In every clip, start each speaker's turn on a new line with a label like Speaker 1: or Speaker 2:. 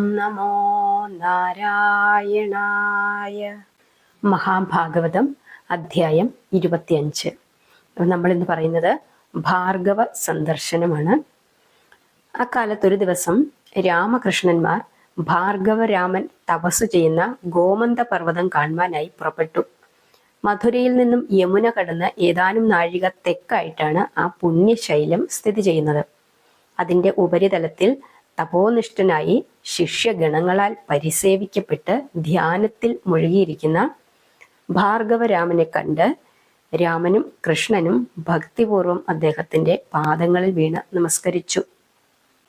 Speaker 1: നമോ നാരായണായ. മഹാഭാഗവതം അധ്യായം ഇരുപത്തിയഞ്ച്. നമ്മൾ ഇന്ന് പറയുന്നത് ഭാർഗവ സന്ദർശനമാണ്. അക്കാലത്ത് ഒരു ദിവസം രാമകൃഷ്ണന്മാർ ഭാർഗവരാമൻ തപസ് ചെയ്യുന്ന ഗോമന്ത പർവതം കാണുവാനായി പുറപ്പെട്ടു. മധുരയിൽ നിന്നും യമുന കടന്ന് ഏതാനും നാഴിക തെക്കായിട്ടാണ് ആ പുണ്യശൈലം സ്ഥിതി ചെയ്യുന്നത്. അതിന്റെ ഉപരിതലത്തിൽ തപോനിഷ്ഠനായി ശിഷ്യഗണങ്ങളാൽ പരിസേവിക്കപ്പെട്ട് ധ്യാനത്തിൽ മുഴുകിയിരിക്കുന്ന ഭാർഗവരാമനെ കണ്ട് രാമനും കൃഷ്ണനും ഭക്തിപൂർവം അദ്ദേഹത്തിന്റെ പാദങ്ങളിൽ വീണ് നമസ്കരിച്ചു.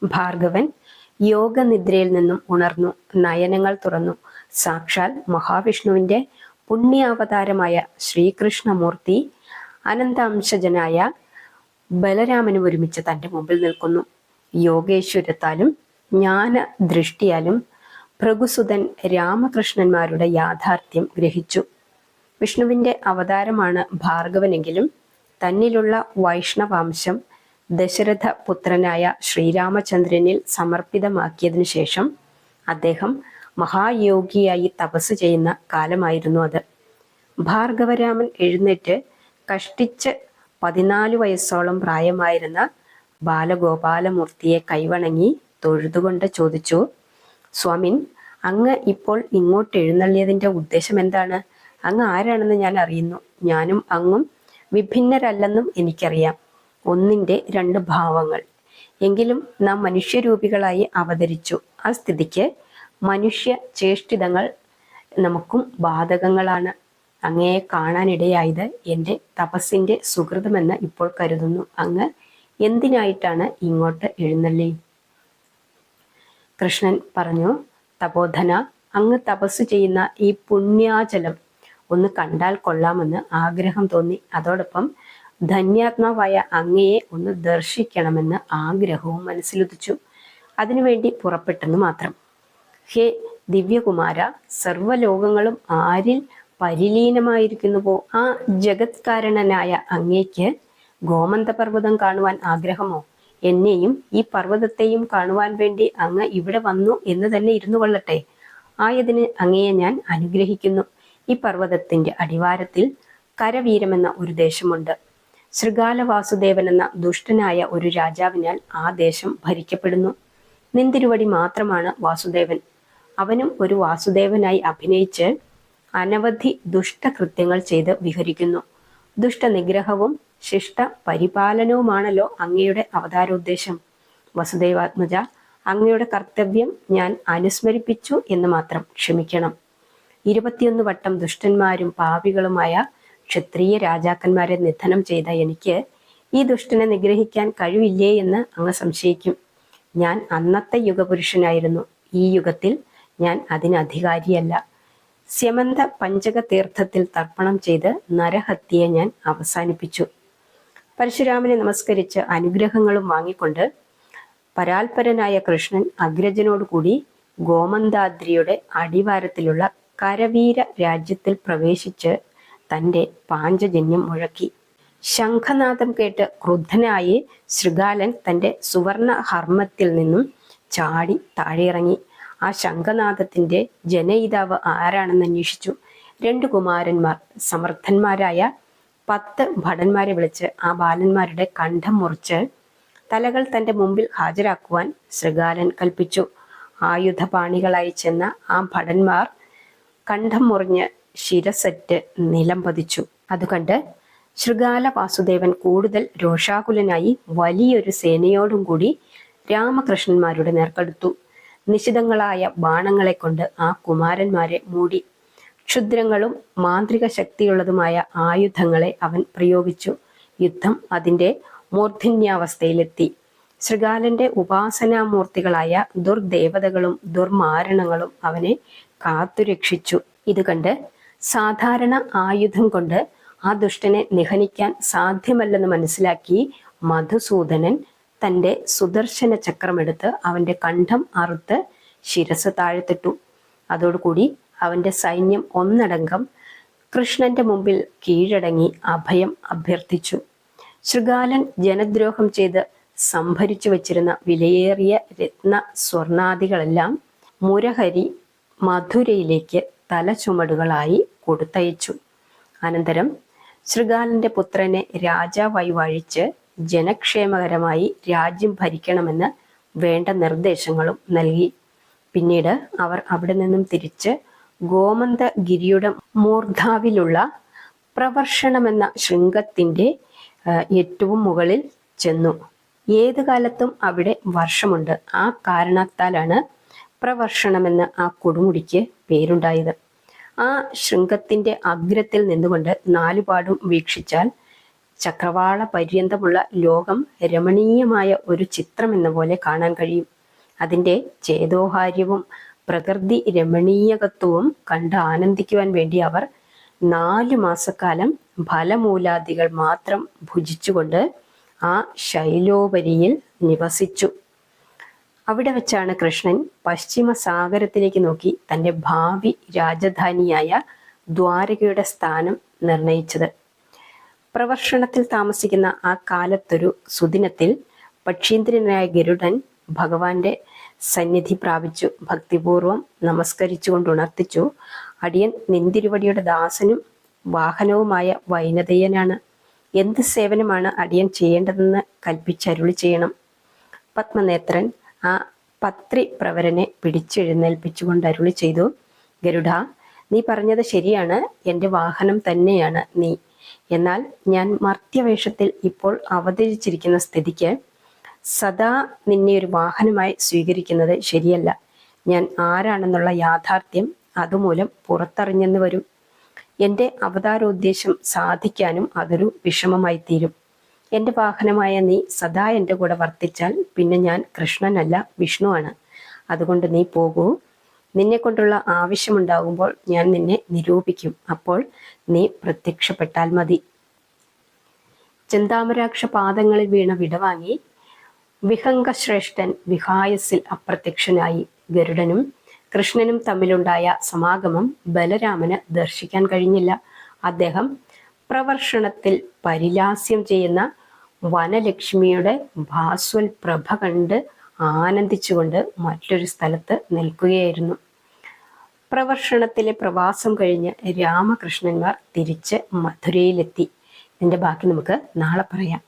Speaker 1: ഭാർഗവൻ യോഗനിദ്രയിൽ നിന്നും ഉണർന്നു നയനങ്ങൾ തുറന്നു. സാക്ഷാൽ മഹാവിഷ്ണുവിന്റെ പുണ്യാവതാരമായ ശ്രീകൃഷ്ണമൂർത്തി അനന്താംശജനായ ബലരാമനും ഒരുമിച്ച് തന്റെ മുമ്പിൽ നിൽക്കുന്നു. യോഗേശ്വരത്താലും ജ്ഞാന ദൃഷ്ടിയാലും ഭൃഗുസുതൻ രാമകൃഷ്ണന്മാരുടെ യാഥാർത്ഥ്യം ഗ്രഹിച്ചു. വിഷ്ണുവിന്റെ അവതാരമാണ് ഭാർഗവനെങ്കിലും തന്നിലുള്ള വൈഷ്ണവാംശം ദശരഥ പുത്രനായ ശ്രീരാമചന്ദ്രനിൽ സമർപ്പിതമാക്കിയതിനു ശേഷം അദ്ദേഹം മഹായോഗിയായി തപസ് ചെയ്യുന്ന കാലമായിരുന്നു അത്. ഭാർഗവരാമൻ എഴുന്നേറ്റ് കഷ്ടിച്ച് പതിനാല് വയസ്സോളം പ്രായമായിരുന്ന ബാലഗോപാലമൂർത്തിയെ കൈവണങ്ങി തൊഴുതുകൊണ്ട് ചോദിച്ചു സ്വാമിൻ അങ്ങ് ഇപ്പോൾ ഇങ്ങോട്ട് എഴുന്നള്ളിയതിന്റെ ഉദ്ദേശം എന്താണ്? അങ്ങ് ആരാണെന്ന് ഞാൻ അറിയുന്നു. ഞാനും അങ്ങും വിഭിന്നരല്ലെന്നും എനിക്കറിയാം. ഒന്നിന്റെ രണ്ട് ഭാവങ്ങൾ. എങ്കിലും നാം മനുഷ്യരൂപികളായി അവതരിച്ചു. ആ സ്ഥിതിക്ക് മനുഷ്യ ചേഷ്ടിതങ്ങൾ നമുക്കും ബാധകങ്ങളാണ്. അങ്ങയെ കാണാനിടയായത് എന്റെ തപസ്സിന്റെ സുഹൃതമെന്ന് ഇപ്പോൾ കരുതുന്നു. അങ്ങ് എന്തിനായിട്ടാണ് ഇങ്ങോട്ട് എഴുന്നള്ളി? കൃഷ്ണൻ പറഞ്ഞു തപോധന അങ്ങ് തപസ് ചെയ്യുന്ന ഈ പുണ്യാചലം ഒന്ന് കണ്ടാൽ കൊള്ളാമെന്ന് ആഗ്രഹം തോന്നി. അതോടൊപ്പം ധന്യാത്മാവായ അങ്ങയെ ഒന്ന് ദർശിക്കണമെന്ന് ആഗ്രഹവും മനസ്സിലുദിച്ചു. അതിനുവേണ്ടി പുറപ്പെട്ടെന്ന് മാത്രം. ഹേ ദിവ്യകുമാര സർവലോകങ്ങളും ആരിൽ പരിലീനമായിരിക്കുന്നുവോ? ആ ജഗത്കാരണനായ അങ്ങേക്ക് ഗോമന്തപർവതം കാണുവാൻ ആഗ്രഹമോ? എന്നെയും ഈ പർവതത്തെയും കാണുവാൻ വേണ്ടി അങ്ങ് ഇവിടെ വന്നു എന്ന് തന്നെ ഇരുന്നു കൊള്ളട്ടെ. ആയതിന് അങ്ങയെ ഞാൻ അനുഗ്രഹിക്കുന്നു. ഈ പർവതത്തിന്റെ അടിവാരത്തിൽ കരവീരമെന്ന ഒരു ദേശമുണ്ട്. ശൃഗാല വാസുദേവൻ എന്ന ദുഷ്ടനായ ഒരു രാജാവിനാൽ ആ ദേശം ഭരിക്കപ്പെടുന്നു. നിന്തിരുവടി മാത്രമാണ് വാസുദേവൻ. അവനും ഒരു വാസുദേവനായി അഭിനയിച്ച് അനവധി ദുഷ്ടകൃത്യങ്ങൾ ചെയ്ത് വിഹരിക്കുന്നു. ദുഷ്ടനിഗ്രഹവും ശിഷ്ട പരിപാലനവുമാണല്ലോ അങ്ങയുടെ അവതാരോദ്ദേശം. വസുദേവാത്മജ അങ്ങയുടെ കർത്തവ്യം ഞാൻ അനുസ്മരിപ്പിച്ചു എന്ന് മാത്രം ക്ഷമിക്കണം. ഇരുപത്തിയൊന്ന് വട്ടം ദുഷ്ടന്മാരും പാവികളുമായ ക്ഷത്രിയ രാജാക്കന്മാരെ നിധനം ചെയ്ത എനിക്ക് ഈ ദുഷ്ടനെ നിഗ്രഹിക്കാൻ കഴിവില്ലേ എന്ന് അങ്ങ് സംശയിക്കും. ഞാൻ അന്നത്തെ യുഗപുരുഷനായിരുന്നു. ഈ യുഗത്തിൽ ഞാൻ അതിനധികാരിയല്ല സ്യമന്ത പഞ്ചക തീർത്ഥത്തിൽ തർപ്പണം ചെയ്ത് നരഹത്യയെ ഞാൻ അവസാനിപ്പിച്ചു. പരശുരാമനെ നമസ്കരിച്ച് അനുഗ്രഹങ്ങളും വാങ്ങിക്കൊണ്ട് പരാൽപരനായ കൃഷ്ണൻ അഗ്രജനോടുകൂടി ഗോമന്താദ്രിയുടെ അടിവാരത്തിലുള്ള കരവീര രാജ്യത്തിൽ പ്രവേശിച്ച് തന്റെ പാഞ്ചജന്യം മുഴക്കി. ശംഖനാഥം കേട്ട് ക്രുദ്ധനായി ശൃഗാലൻ തന്റെ സുവർണ ഹർമ്മത്തിൽ നിന്നും ചാടി താഴെയിറങ്ങി. ആ ശംഖനാദത്തിന്റെ ജനയിതാവ് ആരാണെന്ന് അന്വേഷിച്ചു. രണ്ടു കുമാരന്മാർ സമർത്ഥന്മാരായ പത്ത് ഭടന്മാരെ വിളിച്ച് ആ ബാലന്മാരുടെ കണ്ഠം മുറിച്ച് തലകൾ തന്റെ മുമ്പിൽ ഹാജരാക്കുവാൻ ശൃഗാലൻ കൽപ്പിച്ചു. ആയുധപാണികളായി ചെന്ന ആ ഭടന്മാർ കണ്ഠം മുറിഞ്ഞ് ശിരസറ്റ് നിലം പതിച്ചു. അതുകണ്ട് ശൃഗാല വാസുദേവൻ കൂടുതൽ രോഷാകുലനായി വലിയൊരു സേനയോടും കൂടി രാമകൃഷ്ണന്മാരുടെ നേർക്കെടുത്തു. നിശിതങ്ങളായ ബാണങ്ങളെ കൊണ്ട് ആ കുമാരന്മാരെ മൂടി ക്ഷുദ്രങ്ങളും മാന്ത്രിക ശക്തിയുള്ളതുമായ ആയുധങ്ങളെ അവൻ പ്രയോഗിച്ചു. യുദ്ധം അതിന്റെ മൂർധന്യാവസ്ഥയിലെത്തി. ശൃഗാലന്റെ ഉപാസനാമൂർത്തികളായ ദുർദേവതകളും ദുർമാരണങ്ങളും അവനെ കാത്തുരക്ഷിച്ചു ഇത് കണ്ട് സാധാരണ ആയുധം കൊണ്ട് ആ ദുഷ്ടനെ നിഹനിക്കാൻ സാധ്യമല്ലെന്ന് മനസ്സിലാക്കി മധുസൂദനൻ തന്റെ സുദർശന ചക്രമെടുത്ത് അവന്റെ കണ്ഠം അറുത്ത് ശിരസ് താഴ്ത്തിട്ടു. അതോടുകൂടി അവന്റെ സൈന്യം ഒന്നടങ്കം കൃഷ്ണന്റെ മുമ്പിൽ കീഴടങ്ങി അഭയം അഭ്യർത്ഥിച്ചു. ശൃഗാലൻ ജനദ്രോഹം ചെയ്ത് സംഭരിച്ചു വച്ചിരുന്ന വിലയേറിയ രത്ന സ്വർണാദികളെല്ലാം മുരഹരി മധുരയിലേക്ക് തലചുമടുകളായി കൊടുത്തയച്ചു. അനന്തരം ശൃഗാലന്റെ പുത്രനെ രാജാവായി വഴിച്ച് ജനക്ഷേമകരമായി രാജ്യം ഭരിക്കണമെന്ന് വേണ്ട നിർദ്ദേശങ്ങളും നൽകി. പിന്നീട് അവർ അവിടെ നിന്നും തിരിച്ച് ഗോമന്തഗിരിയുടെ മൂർധാവിലുള്ള പ്രവർഷണമെന്ന ശൃംഗത്തിന്റെ ഏറ്റവും മുകളിൽ ചെന്നു. ഏത് കാലത്തും അവിടെ വർഷമുണ്ട്. ആ കാരണത്താലാണ് പ്രവർഷണമെന്ന് ആ കൊടുമുടിക്ക് പേരുണ്ടായത്. ആ ശൃംഗത്തിന്റെ അഗ്രത്തിൽ നിന്നുകൊണ്ട് നാലുപാടും വീക്ഷിച്ചാൽ ചക്രവാള പര്യന്തമുള്ള ലോകം രമണീയമായ ഒരു ചിത്രം എന്ന പോലെ കാണാൻ കഴിയും. അതിന്റെ ചേതോഹാര്യവും പ്രകൃതി രമണീയകത്വം കണ്ട് ആനന്ദിക്കുവാൻ വേണ്ടി അവർ നാല് മാസക്കാലം ഫലമൂലാദികൾ മാത്രം ഭുജിച്ചുകൊണ്ട് ആ ശൈലോപരിയിൽ നിവസിച്ചു. അവിടെ വെച്ചാണ് കൃഷ്ണൻ പശ്ചിമ സാഗരത്തിലേക്ക് നോക്കി തന്റെ ഭാവി രാജധാനിയായ ദ്വാരകയുടെ സ്ഥാനം നിർണയിച്ചത്. പ്രവർഷണത്തിൽ താമസിക്കുന്ന ആ കാലത്തൊരു സുദിനത്തിൽ പക്ഷീന്ദ്രനായ ഗരുഡൻ ഭഗവാന്റെ സന്നിധി പ്രാപിച്ചു. ഭക്തിപൂർവം നമസ്കരിച്ചുകൊണ്ട് ഉണർത്തിച്ചു. അടിയൻ നിന്തിരുവടിയുടെ ദാസനും വാഹനവുമായ വൈനതയ്യനാണ് എന്ത് സേവനമാണ് അടിയൻ ചെയ്യേണ്ടതെന്ന് കൽപ്പിച്ചരുളി ചെയ്യണം. പത്മനേത്രൻ ആ പത്രി പ്രവരനെ പിടിച്ചെഴുന്നേൽപ്പിച്ചുകൊണ്ട് അരുളി ചെയ്തു. ഗരുഡ നീ പറഞ്ഞത് ശരിയാണ്. എന്റെ വാഹനം തന്നെയാണ് നീ. എന്നാൽ ഞാൻ മർത്യവേഷത്തിൽ ഇപ്പോൾ അവതരിച്ചിരിക്കുന്ന സ്ഥിതിക്ക് സദാ നിന്നെ ഒരു വാഹനമായി സ്വീകരിക്കുന്നത് ശരിയല്ല. ഞാൻ ആരാണെന്നുള്ള യാഥാർത്ഥ്യം അതുമൂലം പുറത്തറിഞ്ഞെന്ന് വരും. എന്റെ അവതാരോദ്ദേശം സാധിക്കാനും അതൊരു വിഷമമായി തീരും എന്റെ വാഹനമായ നീ സദാ എന്റെ കൂടെ വർത്തിച്ചാൽ പിന്നെ ഞാൻ കൃഷ്ണനല്ല വിഷ്ണുവാണ്. അതുകൊണ്ട് നീ പോകൂ. നിന്നെ കൊണ്ടുള്ള ആവശ്യമുണ്ടാകുമ്പോൾ ഞാൻ നിന്നെ നിരൂപിക്കും. അപ്പോൾ നീ പ്രത്യക്ഷപ്പെട്ടാൽ മതി. ചിന്താമരാക്ഷ പാദങ്ങളിൽ വീണ വിടവാങ്ങി വിഹംഗശ്രേഷ്ഠൻ വിഹായസിൽ അപ്രത്യക്ഷനായി ഗരുഡനും കൃഷ്ണനും തമ്മിലുണ്ടായ സമാഗമം ബലരാമന് ദർശിക്കാൻ കഴിഞ്ഞില്ല. അദ്ദേഹം പ്രവർഷണത്തിൽ പരിലാസ്യം ചെയ്യുന്ന വനലക്ഷ്മിയുടെ ഭാസ്വൽ പ്രഭ കണ്ട് ആനന്ദിച്ചുകൊണ്ട് മറ്റൊരു സ്ഥലത്ത് നിൽക്കുകയായിരുന്നു. പ്രവർഷണത്തിലെ പ്രവാസം കഴിഞ്ഞ് രാമകൃഷ്ണന്മാർ തിരിച്ച് മധുരയിലെത്തി. ഇതിന്റെ ബാക്കി നമുക്ക് നാളെ പറയാം.